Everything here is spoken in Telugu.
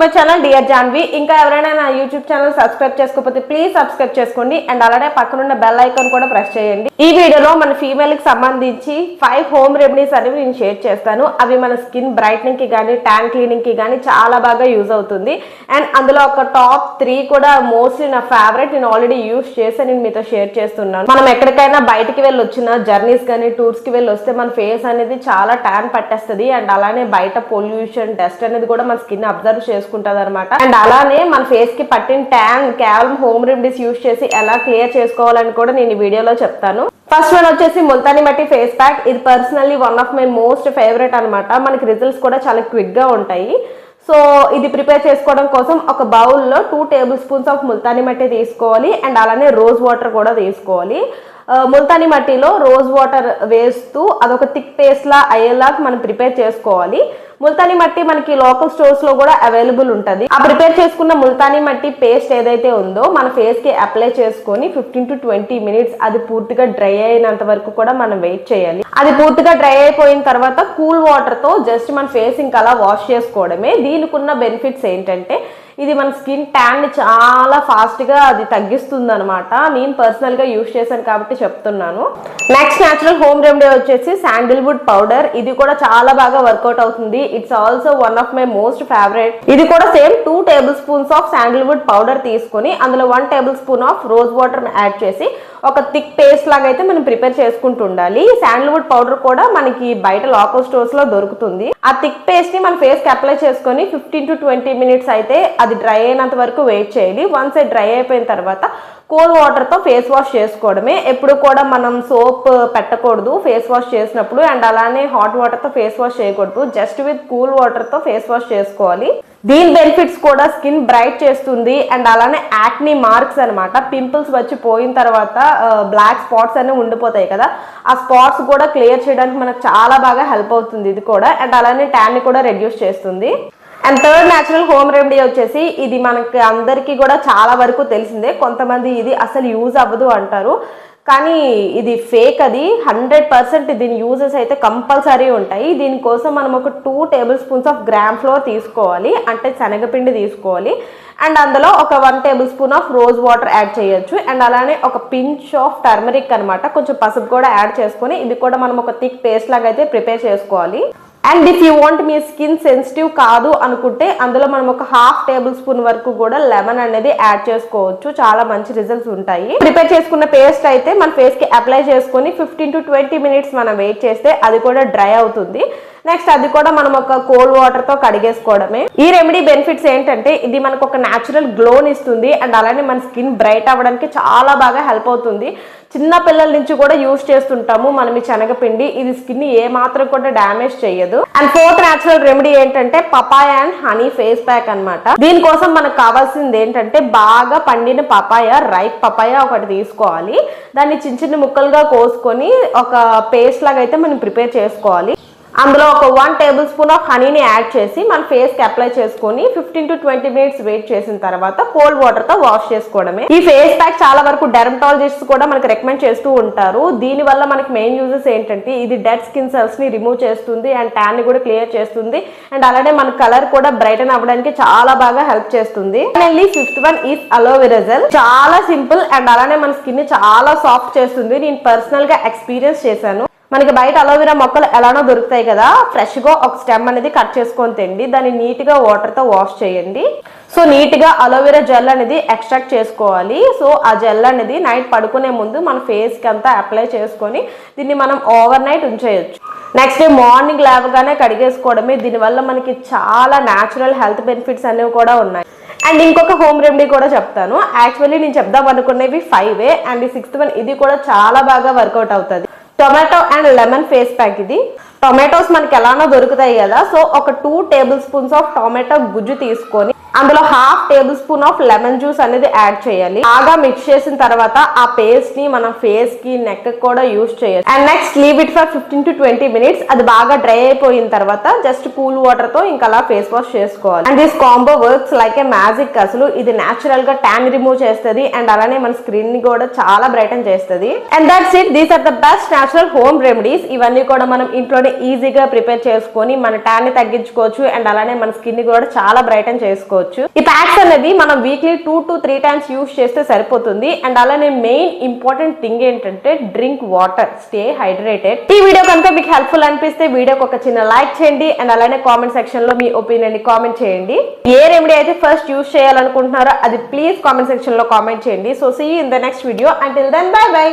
My channel dear Janhvi. ఇంకా ఎవరైనా నా యూట్యూబ్ ఛానల్ సబ్స్క్రైబ్ చేసుకోకపోతే ప్లీజ్ సబ్స్క్రైబ్ చేసుకోండి. అండ్ అలానే పక్కనున్న బెల్ ఐకాన్ కూడా ప్రెస్ చేయండి. ఈ వీడియోలో మన ఫీమేల్కి సంబంధించి ఫైవ్ హోమ్ రెమెడీస్ అనేవి నేను షేర్ చేస్తాను. అవి మన స్కిన్ బ్రైట్నింగ్కి కానీ ట్యాన్ క్లీనింగ్కి కానీ చాలా బాగా యూజ్ అవుతుంది. అండ్ అందులో ఒక టాప్ త్రీ కూడా మోస్ట్లీ నా ఫేవరెట్ నేను ఆల్రెడీ యూజ్ చేసి నేను మీతో షేర్ చేస్తున్నాను. మనం ఎక్కడికైనా బయటికి వెళ్ళి వచ్చిన జర్నీస్ కానీ టూర్స్కి వెళ్ళి వస్తే మన ఫేస్ అనేది చాలా ట్యాన్ పట్టేస్తుంది. అండ్ అలానే బయట పొల్యూషన్ డస్ట్ అనేది కూడా మన స్కిన్ అబ్జర్వ్ చేసుకుంటుంది అనమాట అండ్ అలానే మన ఫేస్కి పట్టిన ట్యాన్ కేవలం హోమ్ రెమెడీస్ యూజ్ చేసి ఎలా క్లియర్ చేసుకోవాలని కూడా నేను ఈ వీడియోలో చెప్తాను. ఫస్ట్ వన్ వచ్చేసి ముల్తాని మట్టి ఫేస్ ప్యాక్. ఇది personally one of my most favourite అనమాట మనకి రిజల్ట్స్ కూడా చాలా క్విక్గా ఉంటాయి. సో ఇది ప్రిపేర్ చేసుకోవడం కోసం ఒక బౌల్లో two tablespoons of multani mitti తీసుకోవాలి. అండ్ అలానే రోజ్ వాటర్ కూడా తీసుకోవాలి. ముల్తాని మట్టిలో రోజ్ వాటర్ వేస్తూ అదొక థిక్ పేస్ట్ లా అయ్యేలాగా మనం ప్రిపేర్ చేసుకోవాలి. ముల్తాని మట్టి మనకి లోకల్ స్టోర్స్లో కూడా అవైలబుల్ ఉంటుంది. ఆ ప్రిపేర్ చేసుకున్న ముల్తానీ మట్టి పేస్ట్ ఏదైతే ఉందో మన ఫేస్కి అప్లై చేసుకొని ఫిఫ్టీన్ టు ట్వంటీ మినిట్స్ అది పూర్తిగా డ్రై అయినంత వరకు కూడా మనం వెయిట్ చేయాలి. అది పూర్తిగా డ్రై అయిపోయిన తర్వాత కూల్ వాటర్తో జస్ట్ మన ఫేస్ ఇంకా అలా వాష్ చేసుకోవడమే. దీనికి ఉన్న బెనిఫిట్స్ ఏంటంటే ఇది మన స్కిన్ ట్యాన్ చాలా ఫాస్ట్గా అది తగ్గిస్తుంది అనమాట నేను పర్సనల్గా యూస్ చేశాను కాబట్టి చెప్తున్నాను. నెక్స్ట్ న్యాచురల్ హోమ్ రెమెడీ వచ్చేసి శాండిల్వుడ్ పౌడర్ ఇది కూడా చాలా బాగా వర్కౌట్ అవుతుంది. It's also one of my most favourite ఇది కూడా same two tablespoons of sandalwood powder తీసుకొని అందులో one tablespoon of rose water add చేసి ఒక థిక్ పేస్ట్ లాగా అయితే మనం ప్రిపేర్ చేసుకుంటూ ఉండాలి శాండిల్వుడ్ పౌడర్ కూడా మనకి బయట లోకల్ స్టోర్స్లో దొరుకుతుంది. ఆ థిక్ పేస్ట్ని మన ఫేస్కి అప్లై చేసుకొని ఫిఫ్టీన్ టు ట్వంటీ మినిట్స్ అయితే అది అది డ్రై అయినంత వరకు వెయిట్ చేయాలి. వన్స్ అది డ్రై అయిపోయిన తర్వాత కూల్ వాటర్తో ఫేస్ వాష్ చేసుకోవడమే. ఎప్పుడు కూడా మనం సోప్ పెట్టకూడదు ఫేస్ వాష్ చేసినప్పుడు. అండ్ అలానే హాట్ వాటర్తో ఫేస్ వాష్ చేయకూడదు. జస్ట్ విత్ కూల్ వాటర్తో ఫేస్ వాష్ చేసుకోవాలి. దీని బెనిఫిట్స్ కూడా స్కిన్ బ్రైట్ చేస్తుంది. అండ్ అలానే యాక్నీ మార్క్స్ అనమాట పింపుల్స్ వచ్చి పోయిన తర్వాత బ్లాక్ స్పాట్స్ అనేవి ఉండిపోతాయి కదా. ఆ స్పాట్స్ కూడా క్లియర్ చేయడానికి మనకు చాలా బాగా హెల్ప్ అవుతుంది ఇది కూడా. అండ్ అలానే ట్యాన్ని కూడా రెడ్యూస్ చేస్తుంది. And third natural home remedy వచ్చేసి ఇది మనకి అందరికీ కూడా చాలా వరకు తెలిసిందే. కొంతమంది ఇది అసలు యూజ్ అవ్వదు అంటారు. కానీ ఇది ఫేక్ అది. హండ్రెడ్ పర్సెంట్ దీని యూజెస్ అయితే కంపల్సరీ ఉంటాయి. దీనికోసం మనం ఒక two tablespoons of gram flour తీసుకోవాలి. అంటే శనగపిండి తీసుకోవాలి. అండ్ అందులో ఒక one tablespoon of rose water add చేయొచ్చు. అండ్ అలానే ఒక పించ్ ఆఫ్ టర్మరిక్ అనమాట కొంచెం పసుపు కూడా యాడ్ చేసుకొని ఇది కూడా మనం ఒక థిక్ పేస్ట్ లాగా అయితే ప్రిపేర్ చేసుకోవాలి. అండ్ ఇఫ్ యూ వాంట్ మీ స్కిన్ సెన్సిటివ్ కాదు అనుకుంటే అందులో మనం ఒక హాఫ్ టేబుల్ స్పూన్ వరకు కూడా లెమన్ అనేది యాడ్ చేసుకోవచ్చు. చాలా మంచి రిజల్ట్స్ ఉంటాయి. ప్రిపేర్ చేసుకున్న పేస్ట్ అయితే మన ఫేస్కి అప్లై చేసుకొని ఫిఫ్టీన్ టు ట్వంటీ మినిట్స్ మనం వెయిట్ చేస్తే అది కూడా డ్రై అవుతుంది. నెక్స్ట్ అది కూడా మనం ఒక కోల్డ్ వాటర్తో కడిగేసుకోవడమే. ఈ రెమెడీ బెనిఫిట్స్ ఏంటంటే ఇది మనకు ఒక న్యాచురల్ గ్లోన్ ఇస్తుంది అండ్ అలానే మన స్కిన్ బ్రైట్ అవ్వడానికి చాలా బాగా హెల్ప్ అవుతుంది. చిన్న పిల్లల నుంచి కూడా యూస్ చేస్తుంటాము మనం ఈ శనగపిండి. ఇది స్కిన్ ఏ మాత్రం కూడా డ్యామేజ్ చేయదు. అండ్ ఫోర్త్ న్యాచురల్ రెమెడీ ఏంటంటే papaya and honey face pack అన్నమాట. దీనికోసం మనకు కావాల్సింది ఏంటంటే బాగా పండిన పపాయ రైప్ పపాయ ఒకటి తీసుకోవాలి. దాన్ని చిన్న చిన్న ముక్కలుగా కోసుకొని ఒక పేస్ట్ లాగా అయితే మనం ప్రిపేర్ చేసుకోవాలి. అందులో ఒక వన్ టేబుల్ స్పూన్ ఆఫ్ హనీని యాడ్ చేసి మన ఫేస్కి అప్లై చేసుకొని fifteen to twenty minutes wait చేసిన తర్వాత కోల్డ్ వాటర్తో వాష్ చేసుకోవడమే. ఈ ఫేస్ ప్యాక్ చాలా వరకు డెర్మటాలజిస్ట్ కూడా మనకి రికమెండ్ చేస్తూ ఉంటారు. దీని వల్ల మనకి మెయిన్ యూజెస్ ఏంటంటే ఇది డెడ్ స్కిన్ సెల్స్ని రిమూవ్ చేస్తుంది అండ్ ట్యాన్ని కూడా క్లియర్ చేస్తుంది. అండ్ అలానే మన కలర్ కూడా బ్రైటన్ అవ్వడానికి చాలా బాగా హెల్ప్ చేస్తుంది. Finally fifth one is aloe vera gel చాలా సింపుల్ అండ్ అలానే మన స్కిన్ చాలా సాఫ్ట్ చేస్తుంది. నేను పర్సనల్గా ఎక్స్పీరియన్స్ చేశాను. మనకి బయట అలోవెరా మొక్కలు ఎలానో దొరుకుతాయి కదా ఫ్రెష్గా ఒక స్టెమ్ అనేది కట్ చేసుకొని తిండి దాన్ని నీట్గా వాటర్తో వాటర్తో వాష్ చేయండి. సో నీట్గా అలోవెరా జెల్ అనేది ఎక్స్ట్రాక్ట్ చేసుకోవాలి. సో ఆ జెల్ అనేది నైట్ పడుకునే ముందు మన ఫేస్కి అంతా అప్లై చేసుకొని దీన్ని మనం ఓవర్ నైట్ ఉంచేయచ్చు. నెక్స్ట్ డే మార్నింగ్ లేవగానే కడిగేసుకోవడమే. దీనివల్ల మనకి చాలా న్యాచురల్ హెల్త్ బెనిఫిట్స్ అనేవి కూడా ఉన్నాయి. అండ్ ఇంకొక హోమ్ రెమెడీ కూడా చెప్తాను. యాక్చువల్లీ నేను చెప్దాం అనుకునేవి ఫైవ్ అండ్ సిక్స్త్ వన్. ఇది కూడా చాలా బాగా వర్కౌట్ అవుతుంది. Tomato and lemon face pack ఇది. టొమాటోస్ మనకి ఎలానో దొరుకుతాయి కదా. సో ఒక two tablespoons of tomato గుజ్జు తీసుకొని అందులో half tablespoon of lemon juice అనేది యాడ్ చేయాలి. బాగా మిక్స్ చేసిన తర్వాత ఆ పేస్ట్ని మనం ఫేస్కి నెక్ కూడా యూస్ చేయాలి and next leave it for fifteen to twenty minutes అది బాగా డ్రై అయిపోయిన తర్వాత జస్ట్ కూల్ వాటర్తో ఇంకా అలా ఫేస్ వాష్ చేసుకోవాలి. And this combo works like a magic అసలు. ఇది నేచురల్గా ట్యాన్ రిమూవ్ చేస్తుంది అండ్ అలానే మన స్క్రీన్ని కూడా చాలా బ్రైటన్ చేస్తుంది. And that's it these are the best natural home remedies ఇవన్నీ కూడా మనం ఇంట్లోనే ఈజీగా ప్రిపేర్ చేసుకొని మన ట్యాన్ని తగ్గించుకోవచ్చు అండ్ అలానే మన స్కిన్ని కూడా చాలా బ్రైటన్ చేసుకోవచ్చు. ఈ ప్యాక్స్ అనేది మనం weekly two to three times use చేస్తే సరిపోతుంది. అండ్ అలానే మెయిన్ ఇంపార్టెంట్ థింగ్ ఏంటంటే డ్రింక్ వాటర్ స్టే హైడ్రేటెడ్ ఈ వీడియో కనుక మీకు హెల్ప్ఫుల్ అనిపిస్తే వీడియోకి ఒక చిన్న లైక్ చేయండి. అండ్ అలానే కామెంట్ సెక్షన్లో మీ ఒపీనియన్ని కామెంట్ చేయండి. ఏ రెమెడీ అయితే ఫస్ట్ యూస్ చేయాలనుకుంటున్నారో అది ప్లీజ్ కామెంట్ సెక్షన్లో కామెంట్ చేయండి. So see in the next video until then bye bye